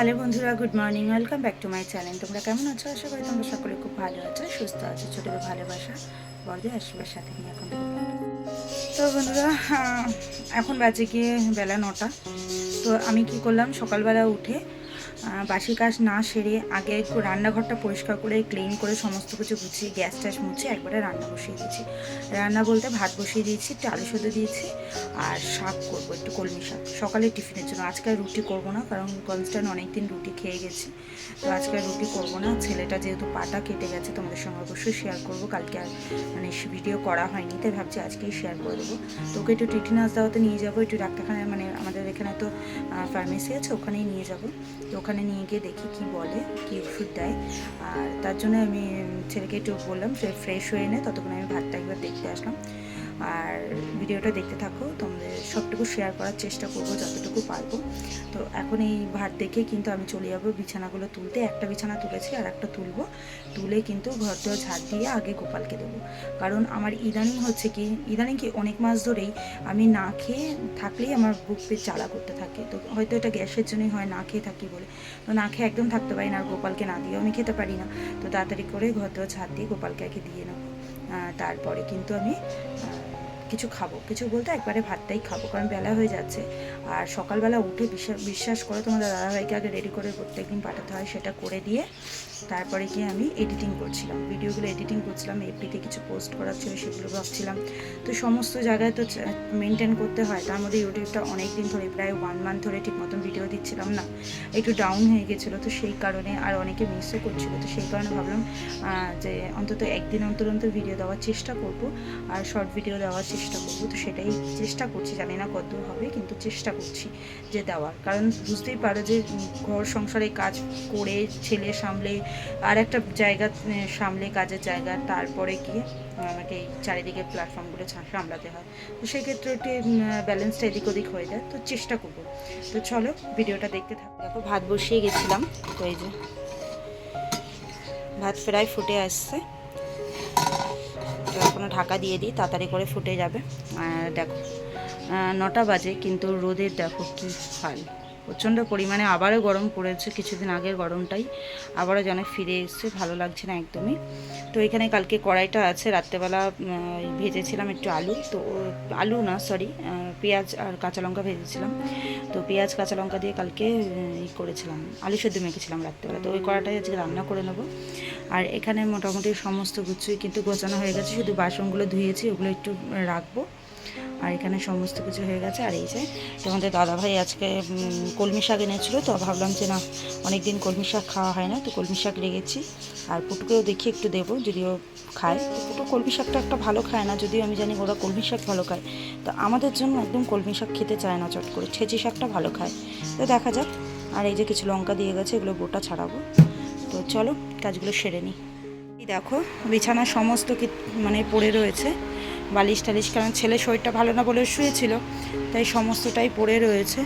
Hello বন্ধুরা good morning welcome back to my channel তোমরা কেমন আছো? আশা করি তোমরা সকলে খুব ভালো আছো, সুস্থ আছো ছোটোদের ভালোবাসা, বড়দের আশীর্বাদ সাথে নিয়ে এখন। তো বন্ধুরা এখন বাজে গিয়ে বেলা নটা। তো আমি কি করলাম? সকালবেলা উঠে বাসি কাজ না সেরে আগে একটু রান্নাঘরটা পরিষ্কার করে ক্লিন করে সমস্ত কিছু গুছিয়ে গ্যাস ট্যাস মুছে একবারে রান্না বসিয়ে দিয়েছি। রান্না বলতে ভাত বসিয়ে দিয়েছি, একটু আলু সেদ্ধ দিয়েছি আর শাক করব, একটু কলমি শাক। সকালে টিফিনের জন্য আজকে আর রুটি করব না কারণ কনস্ট্যান্ট অনেকদিন রুটি খেয়ে গেছি। তো আজকে আর রুটি করব না। ছেলেটা যেহেতু পাটা কেটে গেছে তোমাদের সঙ্গে অবশ্যই শেয়ার করব। কালকে আর মানে ভিডিও করা হয়নি, তাই ভাবছি আজকেই শেয়ার করে দেবো। তো ওকে একটু টিটিনাস দেওয়াতে নিয়ে যাব। একটু ডাক্তারখানায় মানে আমাদের এখানে তো ফার্মেসি আছে, ওখানেই নিয়ে যাব। তো ওখানে নিয়ে গিয়ে দেখি কি বলে, কি ওষুধ দেয়। আর তার জন্য আমি ছেলেকে একটু বললাম ফ্রেশ হয়ে নেয় ততক্ষণ আমি ভাতটা একবার দেখতে আসলাম। আর ভিডিওটা দেখতে থাকো, তোমাদের সবটুকু শেয়ার করার চেষ্টা করব যতটুকু পারব। তো এখন এই ভাত দেখে কিন্তু আমি চলে যাব বিছানাগুলো তুলতে। একটা বিছানা তুলেছি আর একটা তুলবো। তুলে কিন্তু ঘরটা ঝাড় দিয়ে আগে গোপালকে দেবো। কারণ আমার ইদানিং হচ্ছে কি, ইদানিং কি অনেক মাস ধরেই আমি না খেয়ে থাকলেই আমার বুক পেট জ্বালা করতে থাকে। তো হয়তো এটা গ্যাসের জন্যই হয়, না খেয়ে থাকি বলে। তো না খেয়ে একদম থাকতে পারি না আর গোপালকে না দিয়েও আমি খেতে পারি না। তো তাড়াতাড়ি করে ঘর ঘরটা ঝাড় দিয়ে গোপালকে আগে দিয়ে নেব। তারপরে কিন্তু আমি কিছু খাব। কিছু বলতে একবারে ভাতটাই খাব, কারণ বেলা হয়ে যাচ্ছে। আর সকালবেলা উঠে বিশ্বাস বিশ্বাস করে তোমাদের দাদাভাইকে আগে রেডি করে প্রত্যেকদিন পাঠাতে হয়, সেটা করে দিয়ে তারপরে গিয়ে আমি এডিটিং করছিলাম। ভিডিওগুলো এডিটিং করছিলাম এফবিতে কিছু পোস্ট করার ছিল, সেগুলো ভাবছিলাম। তো সমস্ত জায়গায় তো মেনটেন করতে হয়, তার মধ্যে ইউটিউবটা অনেক দিন ধরে, প্রায় ওয়ান মান্থ ধরে ঠিক মতন ভিডিও দিচ্ছিলাম না। একটু ডাউন হয়ে গেছিল তো সেই কারণে, আর অনেকে মিসও করছিল। তো সেই কারণে ভাবলাম যে অন্তত একদিন অন্তর অন্তর ভিডিও দেওয়ার চেষ্টা করব, আর শর্ট ভিডিও দেওয়ার চেষ্টা করব। তো সেটাই চেষ্টা করছি, জানি না কত হবে, কিন্তু চেষ্টা করছি যে দেওয়ার। কারণ বুঝতেই পারো যে ঘর সংসারে কাজ করে ছেলে সামলে আর একটা জায়গা সামলে কাজের জায়গা, তারপরে গিয়ে আমাকে এই চারিদিকে প্ল্যাটফর্মগুলো সামলাতে হয়। তো সেক্ষেত্রে একটু ব্যালেন্সটা এদিক ওদিক হয়ে যায়, তো চেষ্টা করব। তো চলো ভিডিওটা দেখতে থাকো। দেখো, ভাত বসিয়ে গেছিলাম, তো এই যে ভাত প্রায় ফুটে আসছে। তো এখনও ঢাকা দিয়ে দিই, তাড়াতাড়ি করে ফুটে যাবে। দেখো নটা বাজে, কিন্তু রোদের দেখো কি হাল। প্রচণ্ড পরিমাণে আবারও গরম পড়েছে, কিছুদিন আগের গরমটাই। আবারও যেন ফিরে এসছে, ভালো লাগছে না একদমই। তো এখানে কালকে কড়াইটা আছে, রাত্রেবেলা ভেজেছিলাম একটু আলু। তো আলু না সরি পেঁয়াজ আর কাঁচা লঙ্কা ভেজেছিলাম। তো পেঁয়াজ, কাঁচা লঙ্কা দিয়ে কালকে ই করেছিলাম, আলু সেদ্ধ মেখেছিলাম রাত্রেবেলা। তো ওই কড়াটাই আজকে রান্না করে নেব। আর এখানে মোটামুটি সমস্ত কিছুই কিন্তু গোছানো হয়ে গেছে, শুধু বাসনগুলো ধুয়েছি, ওগুলো একটু রাখব। আর এখানে সমস্ত কিছু হয়ে গেছে। আর এই যে তোমাদের দাদাভাই আজকে কলমি শাক এনেছিলো, তো ভাবলাম যে না অনেক দিন কলমি শাক খাওয়া হয় না, তো কলমি শাক লেগেছি আর পুটুকেও দেখি একটু দেবো, যদিও খায়। তো পুটু কলমি শাকটা একটা ভালো খায় না, যদিও আমি জানি ওরা কলমি শাক ভালো খায়। তো আমাদের জন্য একদম কলমি শাক খেতে চায় না চট করে, ছেঁচি শাকটা ভালো খায়। তো দেখা যাক, আর এই যে কিছু লঙ্কা দিয়ে গেছে, এগুলো বোটা ছাড়াবো। তো চলো, কাজগুলো সেরে নিই। দেখো বিছানা সমস্ত কি মানে পড়ে রয়েছে। বালিশ টালিশ, কারণ ছেলে শরীরটা ভালো না বলে শুয়েছিল, তাই সমস্তটাই পড়ে রয়েছে।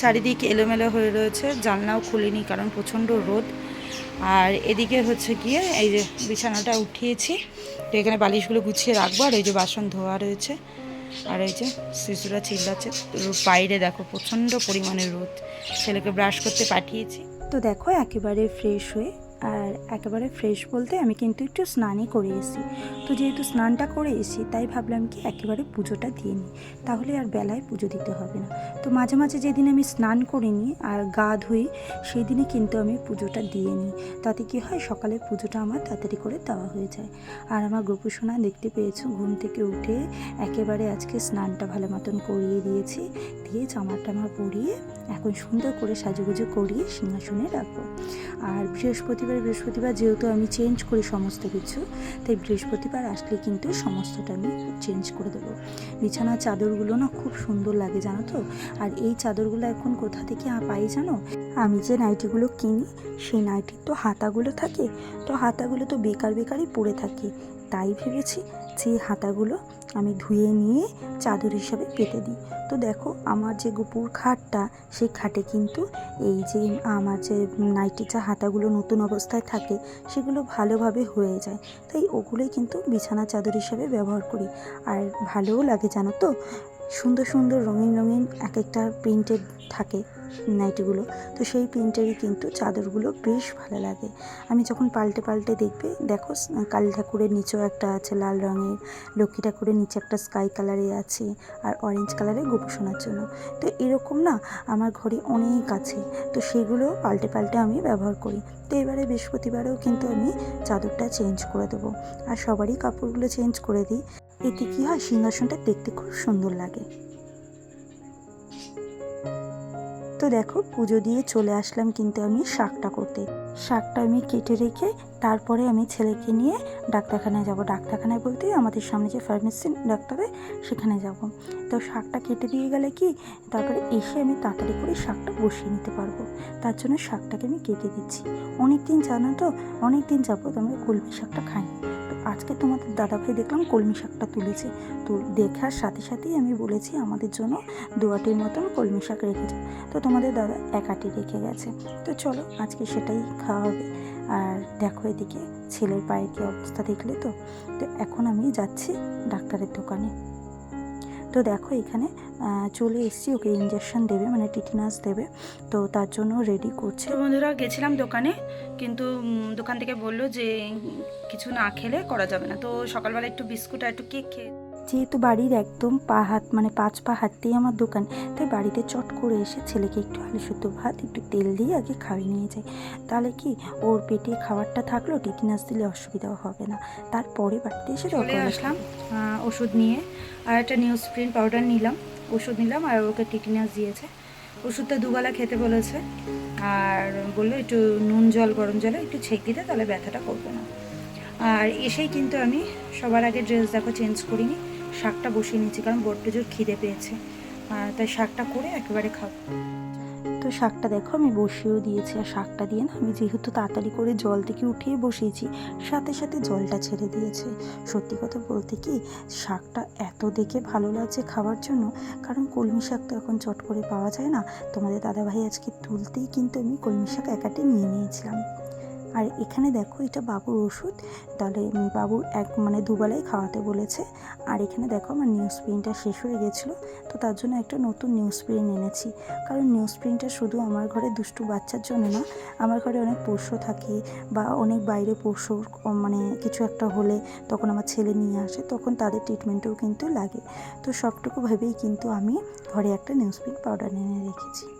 চারিদিক এলোমেলো হয়ে রয়েছে, জানলাও খুলিনি, কারণ প্রচণ্ড রোদ। আর এদিকে হচ্ছে গিয়ে এই যে বিছানাটা উঠিয়েছি, তো এখানে বালিশগুলো গুছিয়ে রাখব, আর এই যে বাসন ধোয়া রয়েছে, আর এই যে শিশুরা চিল্লাচ্ছে। বাইরে দেখো প্রচণ্ড পরিমাণে রোদ, ছেলেকে ব্রাশ করতে পাঠিয়েছি। তো দেখো, একেবারে ফ্রেশ হয়ে আর একেবারে ফ্রেশ বলতে আমি কিন্তু একটু স্নানই করে এসি তো যেহেতু স্নানটা করে এসি তাই ভাবলাম কি একেবারে পুজোটা দিয়ে নিই। তাহলে আর বেলায় পুজো দিতে হবে না। তো মাঝে মাঝে যেদিন আমি স্নান করে নিই আর গা ধুই সেই দিনে কিন্তু আমি পুজোটা দিয়ে নিই। তাতে কি হয়, সকালে পুজোটা আমার তাড়াতাড়ি করে দেওয়া হয়ে যায়। আর আমার গোপুসোনা দেখতে পেয়েছ, ঘুম থেকে উঠে একেবারে আজকে স্নানটা ভালো মতন করিয়ে দিয়েছি। দিয়ে জামা টামা পরিয়ে এখন সুন্দর করে সাজুগুজু করিয়ে সিংহাসনে রাখব। আর বৃহস্পতিবার বৃহস্পতিবার যেহেতু আমি চেঞ্জ করি সমস্ত কিছু, তাই বৃহস্পতিবার আসলে কিন্তু সমস্তটা আমি চেঞ্জ করে দেবো। বিছানার চাদরগুলো না খুব সুন্দর লাগে, জানো তো? আর এই চাদরগুলো এখন কোথা থেকে পাই জানো? আমি যে নাইটিগুলো কিনি, সেই নাইটির তো হাতাগুলো থাকে, তো হাতাগুলো তো বেকার বেকারই পড়ে থাকে। তাই ভেবেছি যে হাতাগুলো আমি ধুয়ে নিয়ে চাদর হিসাবে পেতে দিই। তো দেখো, আমার যে গুপুর খাটটা, সেই খাটে কিন্তু এই যে আমার যে নাইটির যে হাতাগুলো নতুন অবস্থায় থাকে, সেগুলো ভালোভাবে হয়ে যায়। তাই ওগুলোই কিন্তু বিছানা চাদর হিসাবে ব্যবহার করি। আর ভালোও লাগে জানো তো? সুন্দর সুন্দর রঙিন রঙিন এক একটা প্রিন্টেড থাকে। নাইটিগুলো। তো সেই প্রিন্টেরই কিন্তু চাদরগুলো বেশ ভালো লাগে। আমি যখন পাল্টে পাল্টে দেখবে, দেখো কালী ঠাকুরের নিচেও একটা আছে লাল রঙের, লক্ষ্মী ঠাকুরের নিচে একটা স্কাই কালারে আছে আর অরেঞ্জ কালারে গোপোষণার জন্য। তো এরকম না আমার ঘরে অনেক আছে। তো সেগুলো পাল্টে পাল্টে আমি ব্যবহার করি। তো এবারে বৃহস্পতিবারেও কিন্তু আমি চাদরটা চেঞ্জ করে দেবো। আর সবারই কাপড়গুলো চেঞ্জ করে দিই। এতে কী হয়, সিংহাসনটা দেখতে খুব সুন্দর লাগে। তো দেখো পুজো দিয়ে চলে আসলাম কিন্তু আমি শাকটা করতে। শাকটা আমি কেটে রেখে তারপরে আমি ছেলেকে নিয়ে ডাক্তারখানায় যাব। ডাক্তারখানায় বলতে আমাদের সামনে যে ফার্মেসি ডাক্তারে সেখানে যাব। তো শাকটা কেটে দিয়ে গেলে কি তারপরে এসে আমি তাড়াতাড়ি করে শাকটা বসিয়ে নিতে পারব। তার জন্য শাকটাকে আমি কেটে দিচ্ছি। অনেক দিন জানো তো অনেক দিন যাব তো আমরা কলমি শাকটা খাইনি। আজকে তোমাদের দাদাভাই দেখলাম কলমি শাকটা তুলেছে। তো দেখার সাথে সাথেই আমি বলেছি আমাদের জন্য দুয়াটির মতন কলমি শাক রেখেছে তো তোমাদের দাদা একাটি রেখে গেছে। তো চলো আজকে সেটাই খাওয়া হবে। আর দেখো এদিকে ছেলের পায়ের কী অবস্থা দেখলে তো? তো এখন আমি যাচ্ছি ডাক্তারের দোকানে। তো দেখো এখানে চলে এসেছি, ওকে ইঞ্জেকশন দেবে মানে টিটিনাস দেবে। তো তার জন্য রেডি করছে। বন্ধুরা, গেছিলাম দোকানে, কিন্তু দোকান থেকে বলল যে, কিছু না খেলে করা যাবে না। তো সকালবেলা একটু বিস্কুট আর একটু কেক খেয়ে যেহেতু বাড়ির একদম পা হাত মানে পাঁচ পা হাঁটতেই আমার দোকান তাই বাড়িতে চট করে এসে ছেলেকে একটু আলু সুদ্ধ ভাত একটু তেল দিয়ে আগে খাইয়ে নিয়ে যাই। তাহলে কি ওর পেটে খাবারটা থাকল টিটিনাস দিলে অসুবিধাও হবে না। তারপরে বাড়িতে এসে চলে আসলাম ওষুধ নিয়ে। আর একটা নিউজ প্রিন্ট পাউডার নিলাম ওষুধ নিলাম আর ওকে টিটিনাস দিয়েছে। ওষুধটা দুবেলা খেতে বলেছে আর বলল একটু নুন জল গরম জলে একটু ছেঁক দিতে তাহলে ব্যথাটা করবে না। আর এসেই কিন্তু আমি সবার আগে ড্রেস দেখো চেঞ্জ করিনি। শাকটা বসিয়ে নিয়েছি, কারণ বড্ড জোর খিদে পেয়েছে। তাই শাকটা করে একেবারে খাব। তো শাকটা দেখো, আমি বসিয়েও দিয়েছি, আর শাকটা দিয়ে না আমি যেহেতু তাড়াতাড়ি করে জল থেকে উঠিয়ে বসিয়েছি, সাথে সাথে জলটা ছেড়ে দিয়েছে। সত্যি কথা বলতে কি, শাকটা এত দেখে ভালো লাগছে খাওয়ার জন্য, কারণ কলমি শাক তো এখন চট করে পাওয়া যায় না। তোমাদের দাদাভাই আজকে তুলতেই কিন্তু আমি কলমি শাক একাটে নিয়ে নিয়েছিলাম। আর এখানে দেখো, এটা বাবুর ওষুধ। তাহলে বাবুর এক মানে দুবেলাই খাওয়াতে বলেছে। আর এখানে দেখো, আমার নিউজ প্রিন্টটা শেষ হয়ে গেছিল। তো তার জন্য একটা নতুন নিউজ প্রিন্ট এনেছি। কারণ নিউজ প্রিন্টটা শুধু আমার ঘরে দুষ্টু বাচ্চার জন্য না, আমার ঘরে অনেক পোষ্য থাকে বা অনেক বাইরে পোষ্য মানে কিছু একটা হলে তখন আমার ছেলে নিয়ে আসে, তখন তাদের ট্রিটমেন্টেও কিন্তু লাগে। তো সবটুকু ভেবেই কিন্তু আমি ঘরে একটা নিউজ প্রিন্ট পাউডার এনে রেখেছি।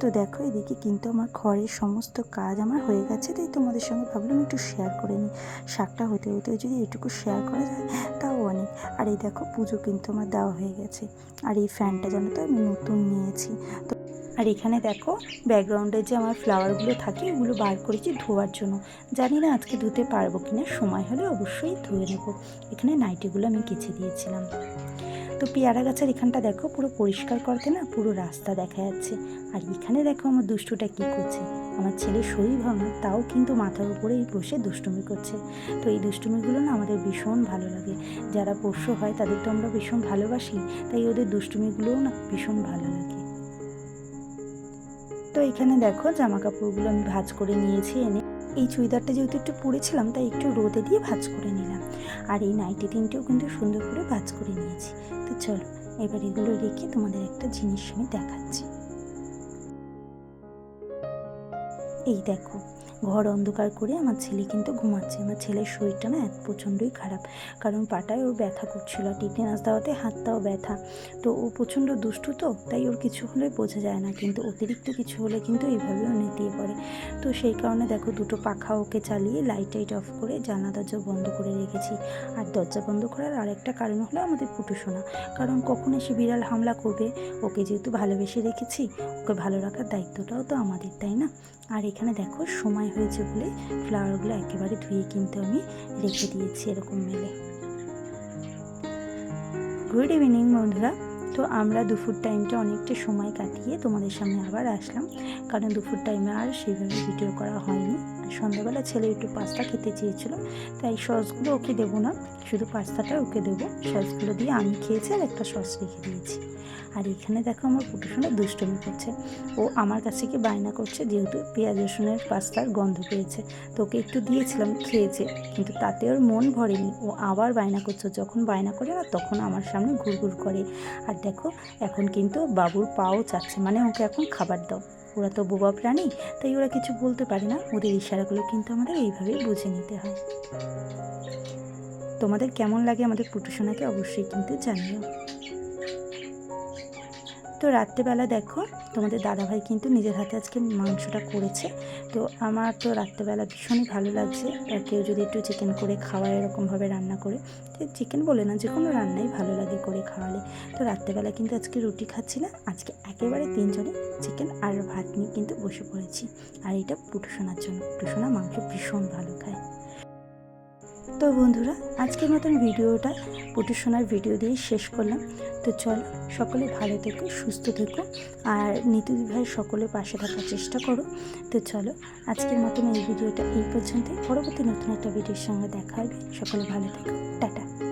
তো দেখো, এদিকে কিন্তু আমার ঘরের সমস্ত কাজ আমার হয়ে গেছে, তাই তোমাদের সঙ্গে ভাবলাম একটু শেয়ার করে নিই। শাকটা হতে হতে যদি এটুকু শেয়ার করা যায়, তাও অনেক। আর এই দেখো, পুজো কিন্তু আমার দেওয়া হয়ে গেছে। আর এই ফ্যানটা জানো তো, আমি নতুন নিয়েছি। তো আর এখানে দেখো ব্যাকগ্রাউন্ডে যে আমার ফ্লাওয়ারগুলো থাকে, এগুলো বার করেছি ধোয়ার জন্য। জানি না আজকে ধুতে পারব কিনা, সময় হলে অবশ্যই ধুয়ে নেব। এখানে নাইটিগুলো আমি কেচে দিয়েছিলাম। তো পেয়ারা গাছের এখানটা দেখো পুরো পরিষ্কার করতে না, পুরো রাস্তা দেখা যাচ্ছে। আর এখানে দেখো আমার দুষ্টুটা কী করছে? আমার ছেলে শরীর ভাঙা তাও কিন্তু মাথার উপরেই বসে দুষ্টুমি করছে। তো এই দুষ্টুমিগুলো না আমাদের ভীষণ ভালো লাগে। যারা পোষ্য হয় তাদের তো আমরা ভীষণ ভালোবাসি, তাই ওদের দুষ্টুমিগুলোও না ভীষণ ভালো লাগে। তো এখানে দেখো জামা কাপড়গুলো আমি ভাজ করে নিয়েছি এনে। এই চুড়িদারটা যেহেতু একটু পরেছিলাম, তাই একটু রোদে দিয়ে ভাজ করে নিলাম। আর এই নাইটি তিনটেও কিন্তু সুন্দর করে ভাজ করে নিয়েছি। চলো এবার এগুলো রেখে তোমাদের একটা জিনিস আমি দেখাচ্ছি। এই দেখো ঘর অন্ধকার করে আমার ছেলে কিন্তু ঘুমাচ্ছে। আমার ছেলের শরীরটা না প্রচণ্ডই খারাপ। কারণ পাটায় ওর ব্যথা করছিল আর টিটেনাস দেওয়াতে হাতটাও ব্যথা। তো ও প্রচণ্ড দুষ্টু তো, তাই ওর কিছু হলে বোঝা যায় না। কিন্তু অতিরিক্ত কিছু হলে কিন্তু এইভাবেও নেতিয়ে পড়ে। তো সেই কারণে দেখো দুটো পাখা ওকে চালিয়ে লাইট টাইট অফ করে জানলা, দরজা বন্ধ করে রেখেছি। আর দরজা বন্ধ করার আরেকটা কারণ হলো আমাদের পুটু শোনা কারণ কখন এসে বিড়াল হামলা করবে, ওকে যেহেতু ভালোবেসে রেখেছি, ওকে ভালো রাখার দায়িত্বটাও তো আমাদের, তাই না? আর এখানে দেখো সময় হয়েছে বলে ফ্লাওয়ারগুলো একেবারে ধুয়ে কিন্তু আমি রেখে দিয়েছি এরকম মেলে। গুড ইভিনিং বন্ধুরা। তো আমরা দুপুর টাইমটা অনেকটা সময় কাটিয়ে তোমাদের সামনে আবার আসলাম। কারণ দুপুর টাইমে আর সেইভাবে ভিডিও করা হয়নি। সন্ধ্যাবেলা ছেলে একটু পাস্তা খেতে চেয়েছিল, তাই সসগুলো ওকে দেবো না, শুধু পাস্তাটা ওকে দেবো। সসগুলো দিয়ে আমি খেয়েছি আর একটা সস রেখে দিয়েছি। আর এখানে দেখো আমার পুটুসোনা দুষ্টমি করছে। ও আমার কাছে কি বায়না করছে, যেহেতু পেঁয়াজ রসুনের পাস্তার গন্ধ পেয়েছে। তো ওকে একটু দিয়েছিলাম, খেয়েছে, কিন্তু তাতে ওর মন ভরেনি। ও আবার বায়না করছে, যখন বায়না করে না তখন আমার সামনে ঘুরঘুর করে। আর দেখো, এখন কিন্তু বাবুর পাও চাচ্ছে মানে ওকে এখন খাবার দাও। ওরা তো বোবা প্রাণী, তাই ওরা কিছু বলতে পারে না। ওদের ইশারাগুলো কিন্তু আমাদের এইভাবেই বুঝে নিতে হয়। তোমাদের কেমন লাগে আমাদের পুটুসোনাকে অবশ্যই কিন্তু জানিও। তো রাত্রেবেলা দেখো, তোমাদের দাদাভাই কিন্তু নিজের হাতে আজকে মাংসটা করেছে। তো আমার তো রাত্রেবেলা ভীষণই ভালো লাগছে। আর কেউ যদি একটু চিকেন করে খাওয়ায়, এরকমভাবে রান্না করে, তো চিকেন বলে না, যে কোনো রান্নাই ভালো লাগে করে খাওয়ালে। তো রাত্রেবেলা কিন্তু আজকে রুটি খাচ্ছি না, আজকে একেবারে তিনজনে চিকেন আর ভাত নিয়ে কিন্তু বসে পড়েছি। আর এটা পুটুসোনার জন্য, পুটুসোনা মাংস ভীষণ ভালো খায়। তো বন্ধুরা, আজকের মতন ভিডিওটা পুটুসোনার ভিডিও দিয়ে শেষ করলাম। তো চল, সকলে ভালো থেকো, সুস্থ থেকো, আর নীতু ভাইয়ের সকলে পাশে থাকার চেষ্টা করো। তো চলো, আজকের মতন এই ভিডিওটা এই পর্যন্ত পরবর্তী নতুন একটা ভিডিওর সঙ্গে দেখা হবে। সকলে ভালো থেকো। টাটা।